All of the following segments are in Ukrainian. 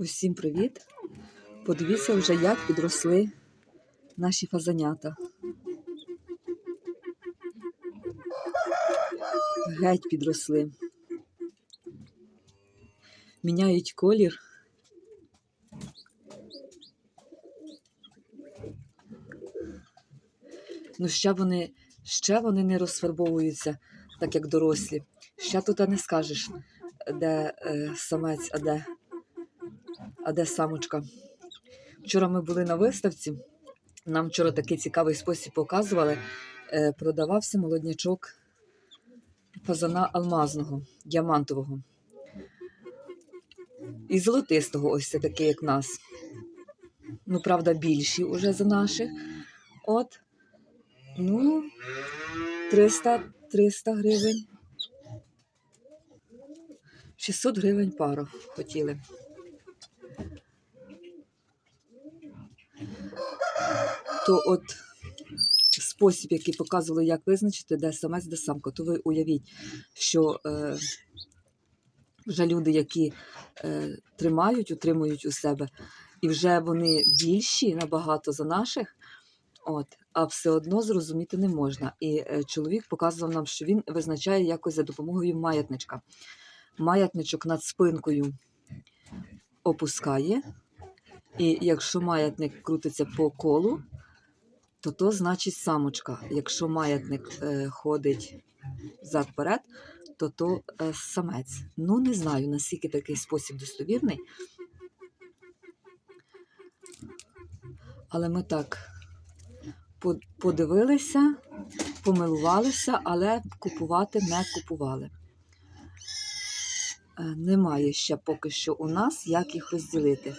Усім привіт! Подивіться вже, як підросли наші фазанята. Геть підросли. Міняють колір. Ну, ще вони, ще вони не розфарбовуються, так як дорослі. Ще тут не скажеш, де е, самець, а де а де самочка. Вчора ми були на виставці. Нам вчора такий цікавий спосіб показували. Е, Продавався молоднячок фазана алмазного, діамантового. І золотистого, ось це такий, як нас. Ну, правда, більші уже за наших. От. Ну, 300, 300 гривень. 600 гривень пару хотіли. То от спосіб, який показували, як визначити, де самець, де самка, то ви уявіть, що е, вже люди, які е, тримають, утримують у себе, і вже вони більші набагато за наших, от, а все одно зрозуміти не можна. І е, чоловік показував нам, що він визначає якось за допомогою маятничка. Маятничок над спинкою опускає. І якщо маятник крутиться по колу, то то значить самочка. Якщо маятник е, ходить взад-вперед, то то е, самець. Ну, не знаю, наскільки такий спосіб достовірний. Але ми так подивилися, помилувалися, але купувати не купували. Е, Немає ще поки що у нас, як їх розділити.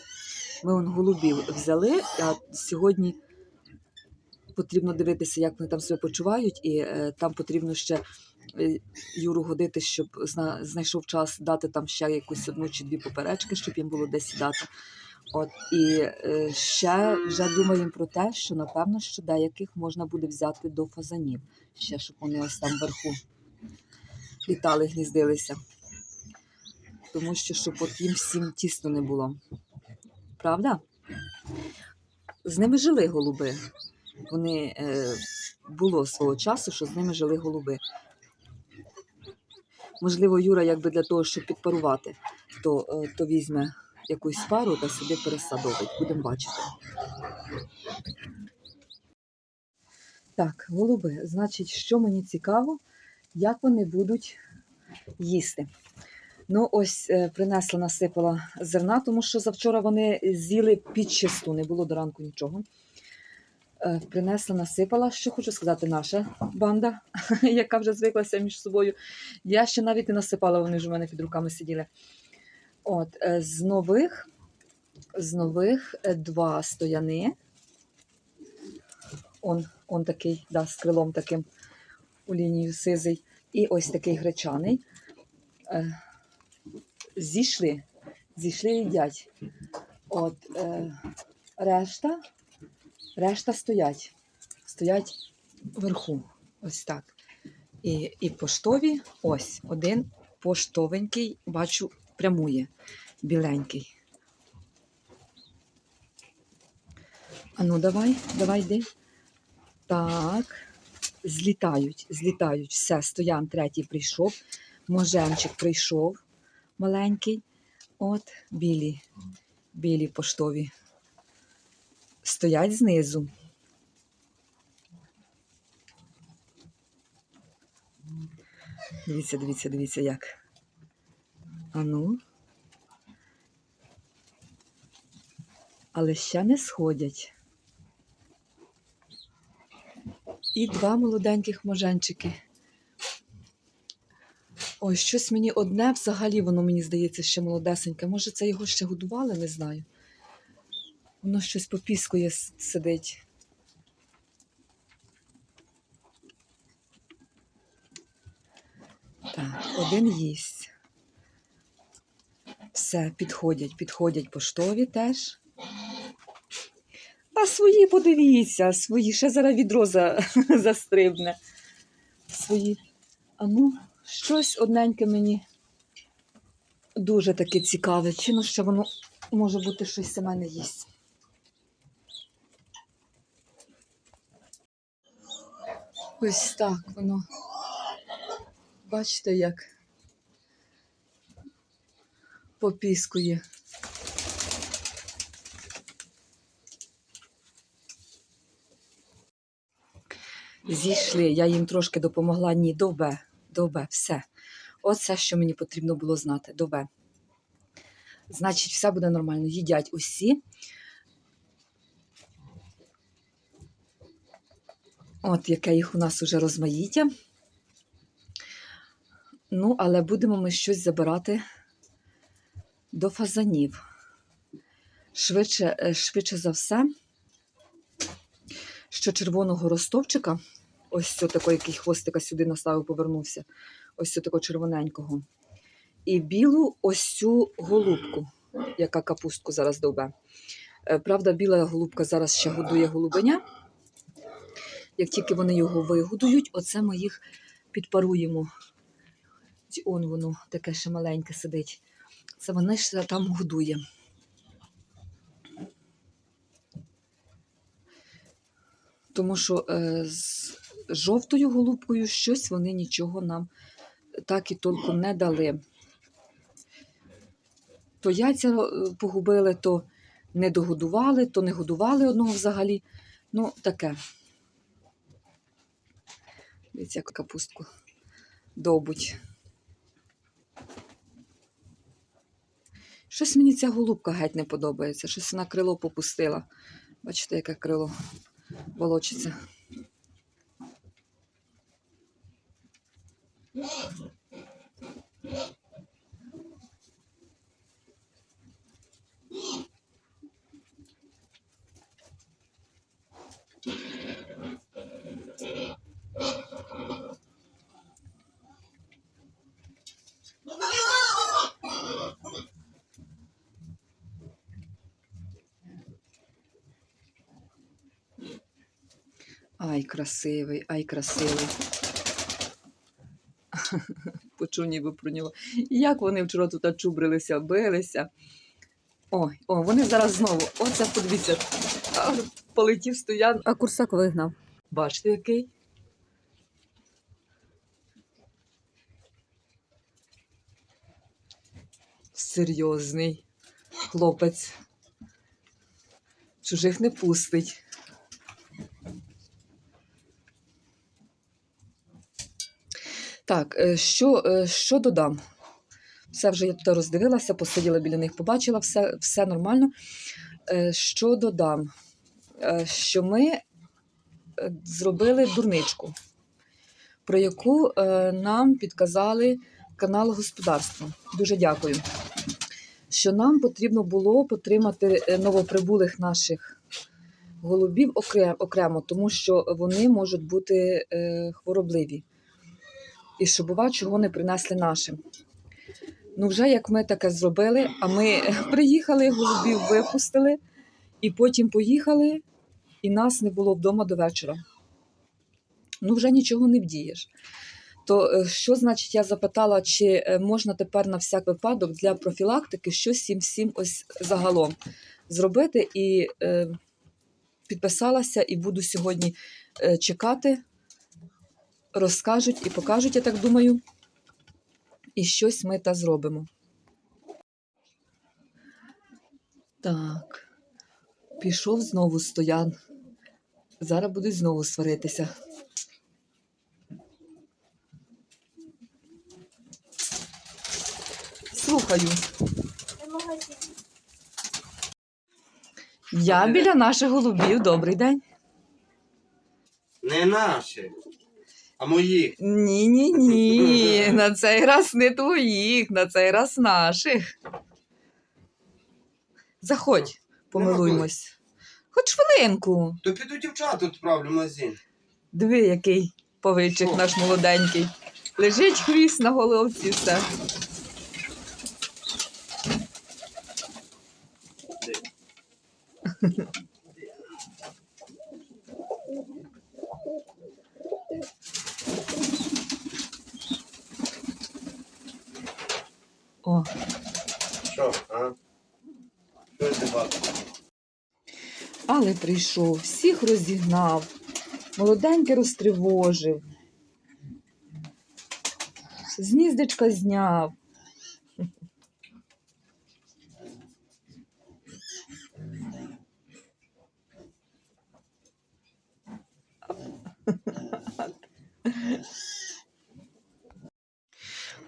Ми он голубів взяли, а сьогодні потрібно дивитися, як вони там себе почувають, і е, там потрібно ще е, Юру годити, щоб зна, знайшов час дати там ще якусь одну чи дві поперечки, щоб їм було де сідати. От і е, ще вже думаємо про те, що напевно, що деяких можна буде взяти до фазанів, ще щоб вони ось там вверху літали, гніздилися. Тому що щоб от їм всім тісно не було. Правда? З ними жили голуби. Вони е, було свого часу, що з ними жили голуби. Можливо, Юра, якби для того, щоб підпарувати, то, е, то візьме якусь пару та собі пересадовить. Будемо бачити. Так, голуби. Значить, що мені цікаво, як вони будуть їсти. Ну, ось е, принесла, насипала зерна, тому що завчора вони з'їли підчисту, не було до ранку нічого. Е, Принесла, насипала, що хочу сказати, наша банда, яка вже звиклася між собою. Я ще навіть не насипала, вони вже в мене під руками сиділи. От, е, з нових, з нових е, два стояни. Он, он такий, да, з крилом таким у лінію сизий. І ось такий гречаний. Зійшли, зійшли їдять. От е, решта, решта стоять. Стоять вверху. Ось так. І, і поштові, ось один поштовенький, бачу, прямує, біленький. А ну давай, давай йди. Так, злітають, злітають. Все, стоян третій прийшов. Моженчик прийшов маленький. От білі, білі поштові. Стоять знизу. Дивіться, дивіться, дивіться, як. Ану. Але ще не сходять. І два молоденьких моженчики. Ой, щось мені одне взагалі, воно мені здається, ще молодесеньке. Може, це його ще годували, не знаю. Воно щось попіскує с- сидить. Так, один їсть. Все, підходять, підходять поштові теж. А свої подивіться, свої ще зараз відро за, застрибне. Свої. А ну, щось одненьке мені дуже таке цікаве. Чи ну ще воно Може бути, щось саме не їсть. Ось так воно. Бачите, як попіскує. Зійшли, я їм трошки допомогла. Ні, довбе, довбе, все. Оце, що мені потрібно було знати. Довбе. Значить, все буде нормально. Їдять усі. От яке їх у нас уже розмаїття. Ну, але будемо ми щось забирати до фазанів. Швидше, е, швидше за все, що червоного ростовчика, ось цього такого, який хвостика сюди наставив, повернувся, ось цього такого червоненького. І білу ось цю голубку, яка капустку зараз довбе. Е, Правда, біла голубка зараз ще годує голубеня. Як тільки вони його вигодують, оце ми їх підпаруємо. Он воно таке ще маленьке сидить. Це вони ж там годує. Тому що е, з жовтою голубкою щось вони нічого нам так і толком не дали. То яйця е, погубили, то не догодували, то не годували одного взагалі. Ну, таке. Дивіться, як капустку добуть. Щось мені ця голубка геть не подобається. Щось вона крило попустила. Бачите, яке крило волочиться. Ай, красивий, ай, красивий. Почув ніби про нього. Як вони вчора тут чубрилися, билися. Ой, о, вони зараз знову. Оце подивіться. Полетів стоян. А курсак вигнав. Бачите, який? Серйозний хлопець. Чужих не пустить. Так, е, що, е, що додам? Все вже я тут роздивилася, посиділа біля них, побачила, все, все нормально. Е, Що додам? Що ми зробили дурничку, про яку нам підказали канал господарства. Дуже дякую. Що нам потрібно було потримати новоприбулих наших голубів окремо, тому що вони можуть бути хворобливі і щоб бува, чого не принесли нашим. Ну, вже як ми таке зробили, а ми приїхали, голубів випустили, і потім поїхали, і нас не було вдома до вечора. Ну, вже нічого не вдієш. То е, що значить, я запитала, чи е, можна тепер на всяк випадок для профілактики щось їм всім ось загалом зробити. І е, підписалася, і буду сьогодні е, чекати розкажуть і покажуть, я так думаю. І щось ми та зробимо. Так, пішов знову стоян. Зараз будуть знову сваритися. Слухаю. Я біля наших голубів. Добрий день. Не наші, а мої. Ні, ні, ні. На цей раз не твоїх, на цей раз наших. Заходь, помилуймось. Хоч хвилинку. То піду дівчат відправлю в магазин. Диви, який повичик Що? наш молоденький. Лежить хвіст на головці, все. О, Що, а? робити бабу. Але прийшов, всіх розігнав, молоденьке розтривожив, з гніздечка зняв.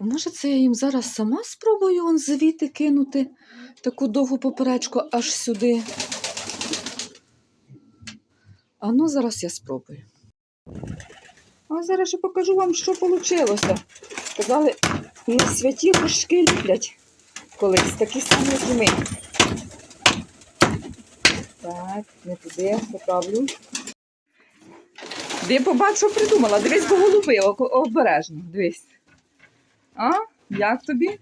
Може, це я їм зараз сама спробую он звідти кинути таку довгу поперечку аж сюди. А ну, зараз я спробую. А зараз ще покажу вам, що вийшло. Сказали, не святі горшки люблять колись, такі самі, як і ми. Так, не туди, поправлю. Де побачу, придумала. Дивись, бо голуби, обережно, дивись. А? Як тобі?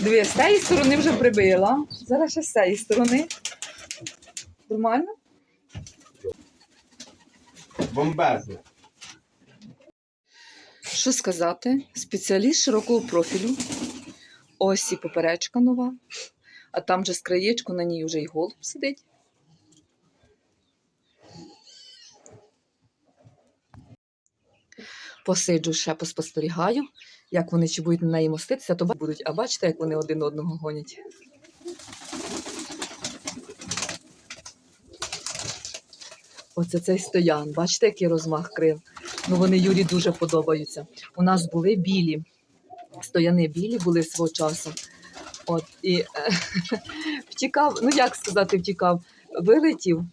Дивись, з цієї сторони вже прибила. Зараз ще з цієї сторони. Нормально? Бомбезно. Що сказати? Спеціаліст широкого профілю. Ось і поперечка нова. А там же з краєчку на ній вже й голуб сидить. Посиджу ще поспостерігаю, як вони чи будуть на неї моститися, то будуть. А бачите, як вони один одного гонять. Оце цей стоян. Бачите, який розмах крил. Ну, вони Юрі дуже подобаються. У нас були білі, стояни білі були свого часу. От, і е, втікав, ну як сказати, втікав, вилетів,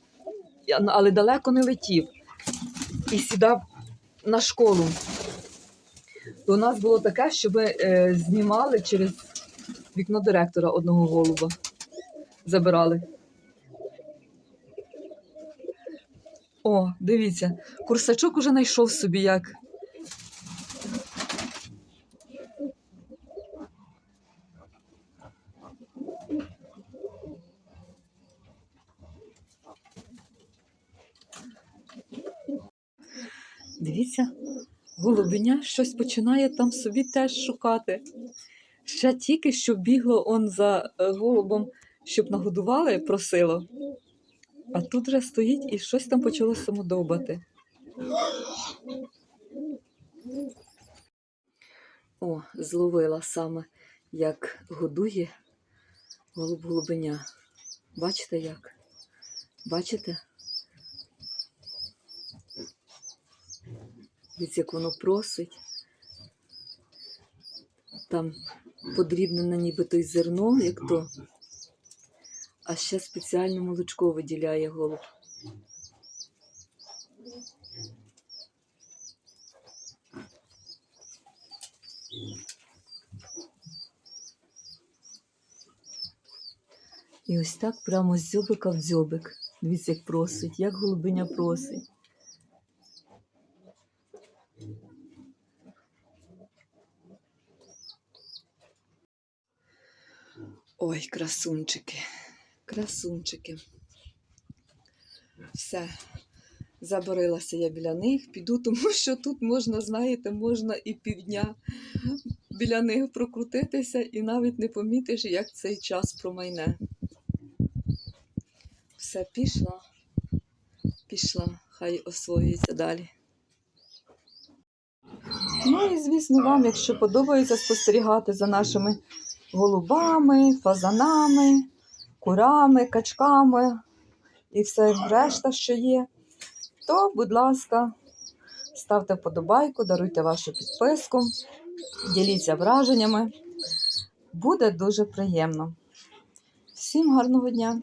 але далеко не летів. І сідав на школу. То у нас було таке, що ми е, знімали через вікно директора одного голуба. Забирали. О, дивіться, курсачок уже знайшов собі як. Дивіться, голубеня щось починає там собі теж шукати. Ще тільки що бігло он за е, голубом, щоб нагодували, просило. А тут вже стоїть і щось там почало самодовбати. О, зловила саме, як годує голуб голубеня. Бачите як? Бачите? Дивіться, як воно просить. Там подрібнене нібито й зерно, як то. А ще спеціально молочко виділяє голуб. І ось так прямо з дзьобика в дзьобик. Дивіться, як просить, як голубиня просить. Ой, красунчики, красунчики. Все, заборилася я біля них, піду, тому що тут можна, знаєте, можна і півдня біля них прокрутитися і навіть не помітиш, як цей час промайне. Все, пішла, пішла, хай освоюється далі. Ну і звісно, вам, якщо подобається спостерігати за нашими голубами, фазанами, курами, качками і все решта, що є, то, будь ласка, ставте вподобайку, даруйте вашу підписку, діліться враженнями. Буде дуже приємно. Всім гарного дня!